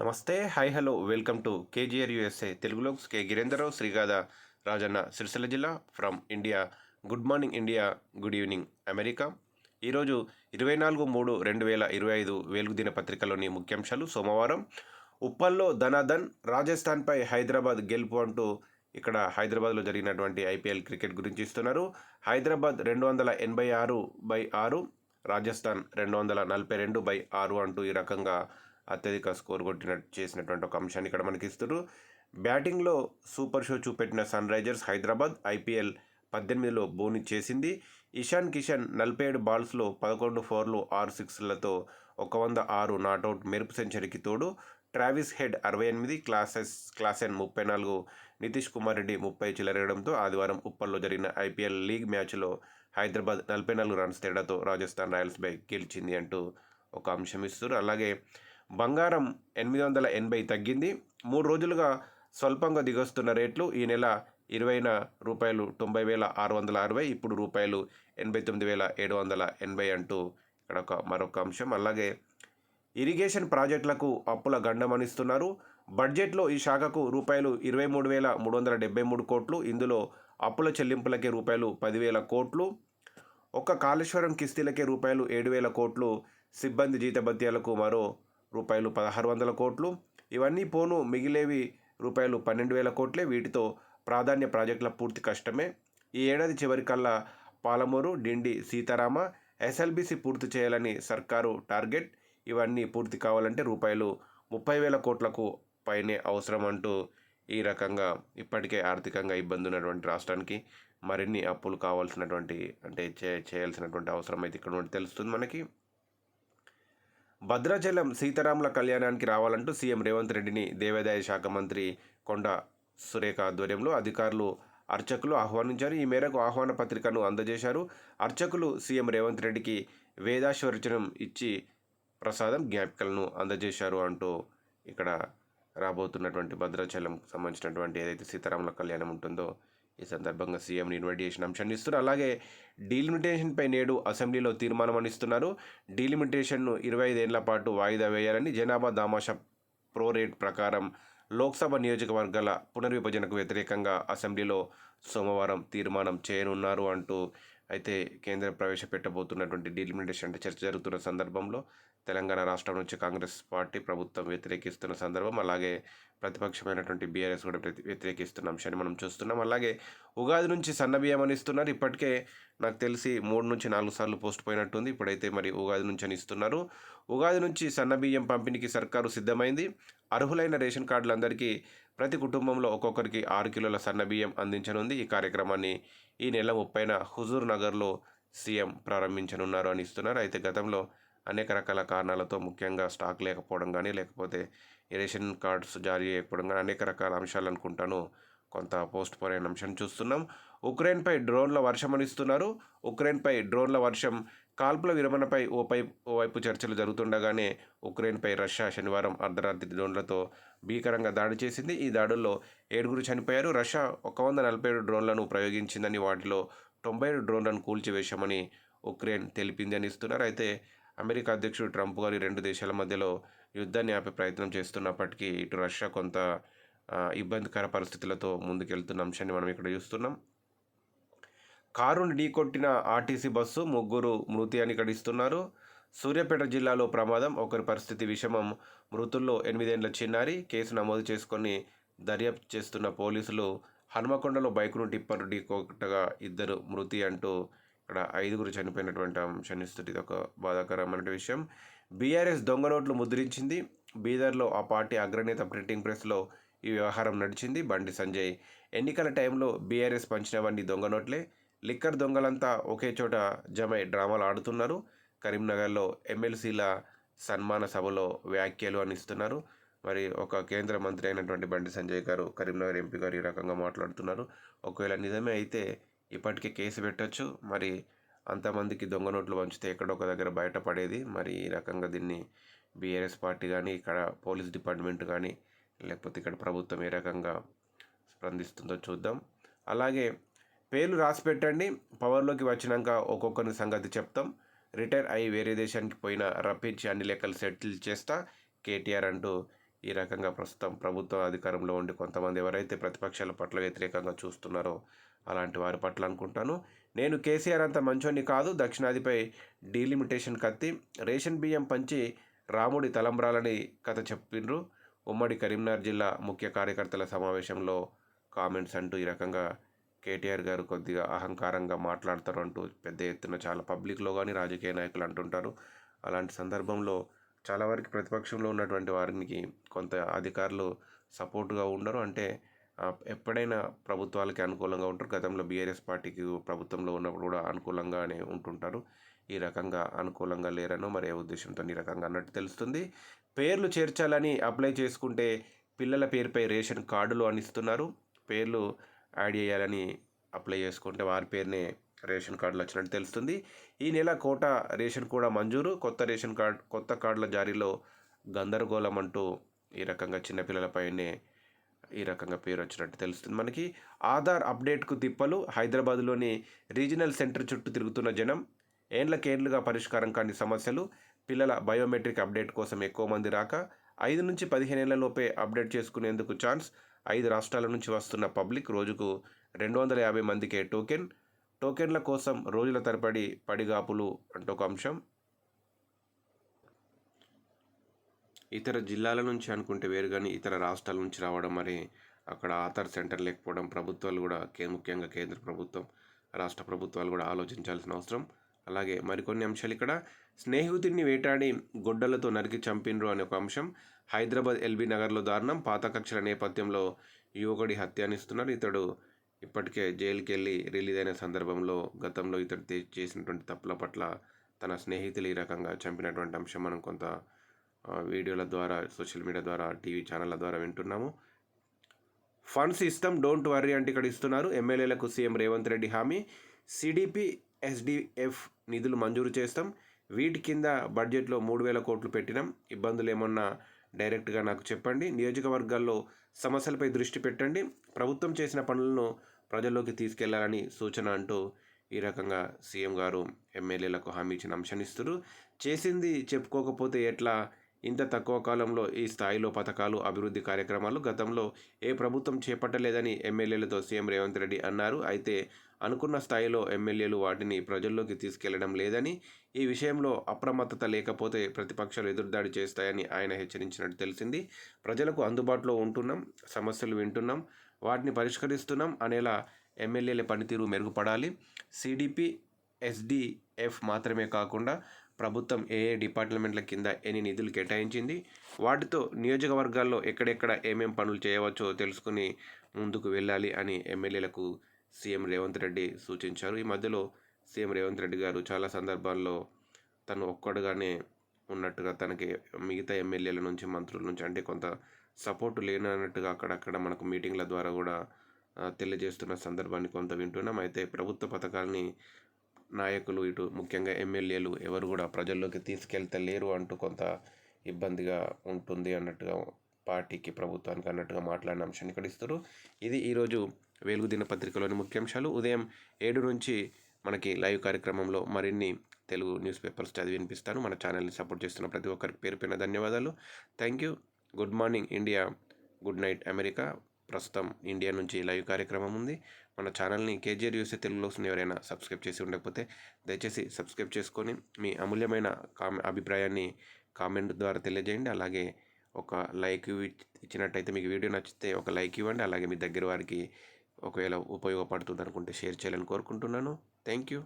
నమస్తే hi hello welcome to KGR USA తెలుగులో K Girendrarao శ్రీగాధ రాజన్న సిరిసిల్ల జిల్లా from India. Good morning India good evening America. ఈరోజు ఇరవై నాలుగు మూడు రెండు వేల ఇరవై ఐదు వేలు దిన పత్రికలోని ముఖ్యాంశాలు సోమవారం. ఉప్పల్లో ధనాధన్ రాజస్థాన్పై హైదరాబాద్ గెలుపు అంటూ ఇక్కడ హైదరాబాద్లో జరిగినటువంటి ఐపీఎల్ క్రికెట్ గురించి ఇస్తున్నారు. హైదరాబాద్ రెండు వందల ఎనభై ఆరు బై ఆరు రాజస్థాన్ రెండు వందల నలభై రెండు బై ఆరు అంటూ ఈ రకంగా అత్యధిక స్కోర్ కొట్టిన చేసినటువంటి ఒక అంశాన్ని ఇక్కడ మనకి ఇస్తారు బ్యాటింగ్లో సూపర్ షో చూపెట్టిన సన్ రైజర్స్ హైదరాబాద్ ఐపీఎల్ పద్దెనిమిదిలో బోని చేసింది. ఇషాన్ కిషన్ నలభై ఏడు బాల్స్లో పదకొండు ఫోర్లు ఆరు సిక్స్లతో ఒక వంద ఆరు నాట్అవుట్ మెరుపు సెంచరీకి తోడు. ట్రావిస్ హెడ్ అరవై ఎనిమిది క్లాసెస్ క్లాసెన్ ముప్పై నాలుగు నితీష్ కుమార్ రెడ్డి ముప్పై చిలరేయడంతో ఆదివారం ఉప్పల్లో జరిగిన ఐపీఎల్ లీగ్ మ్యాచ్లో హైదరాబాద్ నలభై నాలుగు రన్స్ తేడాతో రాజస్థాన్ రాయల్స్పై గెలిచింది అంటూ ఒక అంశం ఇస్తారు అలాగే బంగారం ఎనిమిది వందల ఎనభై తగ్గింది. మూడు రోజులుగా స్వల్పంగా దిగొస్తున్న రేట్లు ఈ నెల ఇరవైన రూపాయలు తొంభై వేల ఆరు వందల అరవై ఇప్పుడు రూపాయలు ఎనభై తొమ్మిది వేల ఏడు వందల ఎనభై అంటూ ఇక్కడ ఒక మరొక అంశం. అలాగే ఇరిగేషన్ ప్రాజెక్టులకు అప్పుల గండమనిస్తున్నారు. బడ్జెట్లో ఈ శాఖకు రూపాయలు ఇరవై మూడు వేల మూడు వందల డెబ్బై మూడు కోట్లు ఇందులో అప్పుల చెల్లింపులకే రూపాయలు పదివేల కోట్లు. ఒక్క కాళేశ్వరం కిస్తీలకే రూపాయలు ఏడు వేల కోట్లు సిబ్బంది జీతభత్యాలకు మరో రూపాయలు పదహారు వందల కోట్లు. ఇవన్నీ పోను మిగిలేవి రూపాయలు పన్నెండు వేల కోట్లే. వీటితో ప్రాధాన్య ప్రాజెక్టుల పూర్తి కష్టమే. ఈ ఏడాది చివరికల్లా పాలమూరు డిండి సీతారామ ఎస్ఎల్బిసి పూర్తి చేయాలని సర్కారు టార్గెట్. ఇవన్నీ పూర్తి కావాలంటే రూపాయలు ముప్పై వేల కోట్లకు పైనే అవసరం అంటూ ఈ రకంగా ఇప్పటికే ఆర్థికంగా ఇబ్బంది ఉన్నటువంటి రాష్ట్రానికి మరిన్ని అప్పులు కావాల్సినటువంటి అంటే చే చేయాల్సినటువంటి అవసరం అయితే ఇక్కడ తెలుస్తుంది మనకి. భద్రాచలం సీతారాముల కళ్యాణానికి రావాలంటూ సీఎం రేవంత్ రెడ్డిని దేవాదాయ శాఖ మంత్రి కొండ సురేఖ ఆధ్వర్యంలో అధికారులు అర్చకులు ఆహ్వానించారు. ఈ మేరకు ఆహ్వాన పత్రికను అందజేశారు. అర్చకులు సీఎం రేవంత్ రెడ్డికి వేదాశ్వరచనం ఇచ్చి ప్రసాదం జ్ఞాపికలను అందజేశారు అంటూ ఇక్కడ రాబోతున్నటువంటి భద్రాచలం సంబంధించినటువంటి ఏదైతే సీతారాముల కళ్యాణం ఉంటుందో ఈ సందర్భంగా సీఎంని ఇన్వైట్ చేసిన అంశాన్ని ఇస్తున్నారు. అలాగే డీలిమిటేషన్పై నేడు అసెంబ్లీలో తీర్మానం అందిస్తున్నారు డీలిమిటేషన్ను ఇరవై ఐదేళ్ళ పాటు వాయిదా వేయాలని జనాభా దామాషా ప్రో రేట్ ప్రకారం లోక్సభ నియోజకవర్గాల పునర్విభజనకు వ్యతిరేకంగా అసెంబ్లీలో సోమవారం తీర్మానం చేయనున్నారు అంటూ అయితే కేంద్రం ప్రవేశపెట్టబోతున్నటువంటి డీలిమిటేషన్ అంటే చర్చ జరుగుతున్న సందర్భంలో తెలంగాణ రాష్ట్రం నుంచి కాంగ్రెస్ పార్టీ ప్రభుత్వం వ్యతిరేకిస్తున్న సందర్భం అలాగే ప్రతిపక్షమైనటువంటి బీఆర్ఎస్ కూడా ప్రతి వ్యతిరేకిస్తున్న అంశాన్ని మనం చూస్తున్నాం. అలాగే ఉగాది నుంచి సన్నబియ్యం అని ఇస్తున్నారు. ఇప్పటికే నాకు తెలిసి మూడు నుంచి నాలుగు సార్లు పోస్ట్ పోయినట్టుంది. ఇప్పుడైతే మరి ఉగాది నుంచి అని ఇస్తున్నారు. ఉగాది నుంచి సన్నబియ్యం పంపిణీకి సర్కారు సిద్ధమైంది. అర్హులైన రేషన్ కార్డులందరికీ ప్రతి కుటుంబంలో ఒక్కొక్కరికి ఆరు కిలోల సన్నబియ్యం అందించనుంది. ఈ కార్యక్రమాన్ని ఈ నెల ముప్పైన హుజూర్ నగర్లో సీఎం ప్రారంభించనున్నారు అని ఇస్తున్నారు. అయితే గతంలో అనేక రకాల కారణాలతో ముఖ్యంగా స్టాక్ లేకపోవడం కానీ లేకపోతే రేషన్ కార్డ్స్ జారీ చేయకపోవడం కానీ అనేక రకాల అంశాలు అనుకుంటాను. కొంత పోస్ట్ పోన్ అయిన అంశం చూస్తున్నాం. ఉక్రెయిన్పై డ్రోన్ల వర్షం అనిస్తున్నారు. ఉక్రెయిన్పై డ్రోన్ల వర్షం కాల్పుల విరమణపై ఓపై ఓవైపు చర్చలు జరుగుతుండగానే ఉక్రెయిన్పై రష్యా శనివారం అర్ధరాత్రి డ్రోన్లతో భీకరంగా దాడి చేసింది. ఈ దాడుల్లో ఏడుగురు చనిపోయారు. రష్యా ఒక వంద నలభై ఏడు డ్రోన్లను ప్రయోగించిందని వాటిలో తొంభై ఏడు డ్రోన్లను కూల్చివేశామని ఉక్రెయిన్ తెలిపింది అని ఇస్తున్నారు అయితే అమెరికా అధ్యక్షుడు ట్రంప్ గారి రెండు దేశాల మధ్యలో యుద్ధాన్ని ఆపే ప్రయత్నం చేస్తున్నప్పటికీ ఇటు రష్యా కొంత ఇబ్బందికర పరిస్థితులతో ముందుకెళ్తున్న అంశాన్ని మనం ఇక్కడ చూస్తున్నాం. కారును ఢీకొట్టిన ఆర్టీసీ బస్సు ముగ్గురు మృతి అని ఇక్కడ ఇస్తున్నారు సూర్యాపేట జిల్లాలో ప్రమాదం ఒకరి పరిస్థితి విషమం మృతుల్లో ఎనిమిదేండ్ల చిన్నారి కేసు నమోదు చేసుకొని దర్యాప్తు చేస్తున్న పోలీసులు హనుమకొండలో బైకును టిప్పర్ ఢీకొట్టగా ఇద్దరు మృతి అంటూ ఇక్కడ ఐదుగురు చనిపోయినటువంటి అంశాన్ని ఇస్తుంది ఇది ఒక బాధాకరమైన విషయం. బీఆర్ఎస్ దొంగ నోట్లు ముద్రించింది. బీదర్లో ఆ పార్టీ అగ్రనేత ప్రింటింగ్ ప్రెస్లో ఈ వ్యవహారం నడిచింది. బండి సంజయ్ ఎన్నికల టైంలో బీఆర్ఎస్ పంచినవన్నీ దొంగ నోట్లే. లిక్కర్ దొంగలంతా ఒకే చోట జమై డ్రామాలు ఆడుతున్నారు. కరీంనగర్లో ఎమ్మెల్సీల సన్మాన సభలో వ్యాఖ్యలు అని ఇస్తున్నారు మరి ఒక కేంద్ర మంత్రి అయినటువంటి బండి సంజయ్ గారు కరీంనగర్ ఎంపీ గారు ఈ రకంగా మాట్లాడుతున్నారు. ఒకవేళ నిజమే అయితే ఇప్పటికే కేసు పెట్టచ్చు. మరి అంతమందికి దొంగ నోట్లు పంచితే ఎక్కడో ఒక దగ్గర బయటపడేది మరి ఈ రకంగా దీన్ని బీఆర్ఎస్ పార్టీ కానీ ఇక్కడ పోలీస్ డిపార్ట్మెంట్ కానీ లేకపోతే ఇక్కడ ప్రభుత్వం ఏ రకంగా స్పందిస్తుందో చూద్దాం. అలాగే పేర్లు రాసి పెట్టండి. పవర్లోకి వచ్చినాక ఒక్కొక్కరి సంగతి చెప్తాం. రిటైర్ అయి వేరే దేశానికి పోయిన రప్పించి అన్ని లెక్కలు సెటిల్ చేస్తా. కేటీఆర్ అంటూ ఈ రకంగా ప్రస్తుతం ప్రభుత్వ అధికారంలో ఉండి కొంతమంది ఎవరైతే ప్రతిపక్షాల పట్ల వ్యతిరేకంగా చూస్తున్నారో అలాంటి వారి పట్ల అనుకుంటాను. నేను కేసీఆర్ అంత మంచోని కాదు. దక్షిణాదిపై డీలిమిటేషన్ కత్తి రేషన్ బియ్యం పంచి రాముడి తలంబ్రాలని కథ చెప్పిండ్రు. ఉమ్మడి కరీంనగర్ జిల్లా ముఖ్య కార్యకర్తల సమావేశంలో కామెంట్స్ అంటూ ఈ రకంగా కేటీఆర్ గారు కొద్దిగా అహంకారంగా మాట్లాడతారు అంటూ పెద్ద ఎత్తున చాలా పబ్లిక్లో కానీ రాజకీయ నాయకులు అంటుంటారు. అలాంటి సందర్భంలో చాలా వరకు ప్రతిపక్షంలో ఉన్నటువంటి వారికి కొంత అధికారులు సపోర్ట్గా ఉండరు. అంటే ఎప్పుడైనా ప్రభుత్వాలకి అనుకూలంగా ఉంటారు. గతంలో బీఆర్ఎస్ పార్టీకి ప్రభుత్వంలో ఉన్నప్పుడు కూడా అనుకూలంగానే ఉంటుంటారు. ఈ రకంగా అనుకూలంగా లేరనో మరి ఏ ఉద్దేశంతో ఈ రకంగా అన్నట్టు తెలుస్తుంది. పేర్లు చేర్చాలని అప్లై చేసుకుంటే పిల్లల పేరుపై రేషన్ కార్డులు అందిస్తున్నారు పేర్లు యాడ్ చేయాలని అప్లై చేసుకుంటే వారి పేరునే రేషన్ కార్డులు వచ్చినట్టు తెలుస్తుంది. ఈ నెల కోట రేషన్ కూడా మంజూరు. కొత్త రేషన్ కార్డ్ కొత్త కార్డుల జారీలో గందరగోళం అంటూ ఈ రకంగా చిన్నపిల్లలపైనే ఈ రకంగా పేరు వచ్చినట్టు తెలుస్తుంది. మనకి ఆధార్ అప్డేట్కు తిప్పలు హైదరాబాద్లోని రీజనల్ సెంటర్ చుట్టూ తిరుగుతున్న జనం ఏండ్లకేండ్లుగా పరిష్కారం కాని సమస్యలు పిల్లల బయోమెట్రిక్ అప్డేట్ కోసం ఎక్కువ మంది రాక ఐదు నుంచి పదిహేను ఏళ్ళలోపే అప్డేట్ చేసుకునేందుకు ఛాన్స్ ఐదు రాష్ట్రాల నుంచి వస్తున్న పబ్లిక్ రోజుకు రెండు వందల యాభై మందికే టోకెన్. టోకెన్ల కోసం రోజుల తరబడి పడిగాపులు అంటూ ఒక అంశం. ఇతర జిల్లాల నుంచి అనుకుంటే వేరు కానీ ఇతర రాష్ట్రాల నుంచి రావడం మరి అక్కడ ఆధార్ సెంటర్ లేకపోవడం ప్రభుత్వాలు కూడా కే ముఖ్యంగా కేంద్ర ప్రభుత్వం రాష్ట్ర ప్రభుత్వాలు కూడా ఆలోచించాల్సిన అవసరం. అలాగే మరికొన్ని అంశాలు ఇక్కడ. స్నేహితుడిని వేటాడి గొడ్డలతో నరికి చంపినరు అనే ఒక అంశం. హైదరాబాద్ ఎల్బీ నగర్లో దారుణం. పాత కక్షల నేపథ్యంలో యువకుడి హత్యానిస్తున్నారు ఇతడు ఇప్పటికే జైలుకి వెళ్ళి రిలీజ్ అయిన సందర్భంలో గతంలో ఇతడు చేసినటువంటి తప్పుల పట్ల తన స్నేహితులు ఈ రకంగా చంపినటువంటి అంశం మనం కొంత వీడియోల ద్వారా సోషల్ మీడియా ద్వారా టీవీ ఛానళ్ళ ద్వారా వింటున్నాము. ఫండ్స్ ఇస్తాం డోంట్ వర్రీ అంటే ఇక్కడ ఇస్తున్నారు. ఎమ్మెల్యేలకు సీఎం రేవంత్ రెడ్డి హామీ. సిడిపి ఎస్డిఎఫ్ నిధులు మంజూరు చేస్తాం. వీటి కింద బడ్జెట్లో మూడు వేల కోట్లు పెట్టినాం. ఇబ్బందులు ఏమన్నా డైరెక్ట్గా నాకు చెప్పండి. నియోజకవర్గాల్లో సమస్యలపై దృష్టి పెట్టండి. ప్రభుత్వం చేసిన పనులను ప్రజల్లోకి తీసుకెళ్ళాలని సూచన అంటూ ఈ రకంగా సీఎం గారు ఎమ్మెల్యేలకు హామీ ఇచ్చిన అంశాన్ని ఇస్తున్నారు. చేసింది చెప్పుకోకపోతే ఎట్లా? ఇంత తక్కువ కాలంలో ఈ స్థాయిలో పథకాలు అభివృద్ధి కార్యక్రమాలు గతంలో ఏ ప్రభుత్వం చేపట్టలేదని ఎమ్మెల్యేలతో సీఎం రేవంత్ రెడ్డి అన్నారు. అయితే అనుకున్న స్థాయిలో ఎమ్మెల్యేలు వాటిని ప్రజల్లోకి తీసుకెళ్ళడం లేదని ఈ విషయంలో అప్రమత్తత లేకపోతే ప్రతిపక్షాలు ఎదురుదాడి చేస్తాయని ఆయన హెచ్చరించినట్టు తెలిసింది. ప్రజలకు అందుబాటులో ఉంటున్నాం సమస్యలు వింటున్నాం వాటిని పరిష్కరిస్తున్నాం అనేలా ఎమ్మెల్యేల పనితీరు మెరుగుపడాలి. సిడిపి ఎస్డిఎఫ్ మాత్రమే కాకుండా ప్రభుత్వం ఏ ఏ డిపార్ట్మెంట్ల కింద ఎన్ని నిధులు కేటాయించింది వాటితో నియోజకవర్గాల్లో ఎక్కడెక్కడ ఏమేం పనులు చేయవచ్చో తెలుసుకుని ముందుకు వెళ్ళాలి అని ఎమ్మెల్యేలకు సీఎం రేవంత్ రెడ్డి సూచించారు. ఈ మధ్యలో సీఎం రేవంత్ రెడ్డి గారు చాలా సందర్భాల్లో తను ఒక్కడుగానే ఉన్నట్టుగా తనకి మిగతా ఎమ్మెల్యేల నుంచి మంత్రుల నుంచి అంటే కొంత సపోర్టు లేనన్నట్టుగా అక్కడక్కడ మనకు మీటింగ్ల ద్వారా కూడా తెలియజేస్తున్న సందర్భాన్ని కొంత వింటున్నాం. అయితే ప్రభుత్వ పథకాలని నాయకులు ఇటు ముఖ్యంగా ఎమ్మెల్యేలు ఎవరు కూడా ప్రజల్లోకి తీసుకెళ్తలేరు అంటూ కొంత ఇబ్బందిగా ఉంటుంది అన్నట్టుగా పార్టీకి ప్రభుత్వానికి అన్నట్టుగా మాట్లాడిన అంశాన్ని ఇక్కడ ఇస్తారు ఇది ఈరోజు వెలుగు దినపత్రికలోని ముఖ్యాంశాలు. ఉదయం ఏడు నుంచి మనకి లైవ్ కార్యక్రమంలో మరిన్ని తెలుగు న్యూస్ పేపర్స్ చదివి వినిపిస్తాను. మన ఛానల్ని సపోర్ట్ చేస్తున్న ప్రతి ఒక్కరికి పేరు పైన ధన్యవాదాలు. Thank you. Good morning India good night America. ప్రస్తుతం ఇండియా నుంచి లైవ్ కార్యక్రమం ఉంది. మన ఛానల్ని కేజీఆర్ యూసీ తెలుగులో ఎవరైనా సబ్స్క్రైబ్ చేసి ఉండకపోతే దయచేసి సబ్స్క్రైబ్ చేసుకొని మీ అమూల్యమైన కామె అభిప్రాయాన్ని కామెంట్ ద్వారా తెలియజేయండి. అలాగే ఒక లైక్ ఇచ్చినట్టయితే మీకు వీడియో నచ్చితే ఒక లైక్ ఇవ్వండి. అలాగే మీ దగ్గర వారికి ఒకవేళ ఉపయోగపడుతుంది అనుకుంటే షేర్ చేయాలని కోరుకుంటున్నాను. Thank you.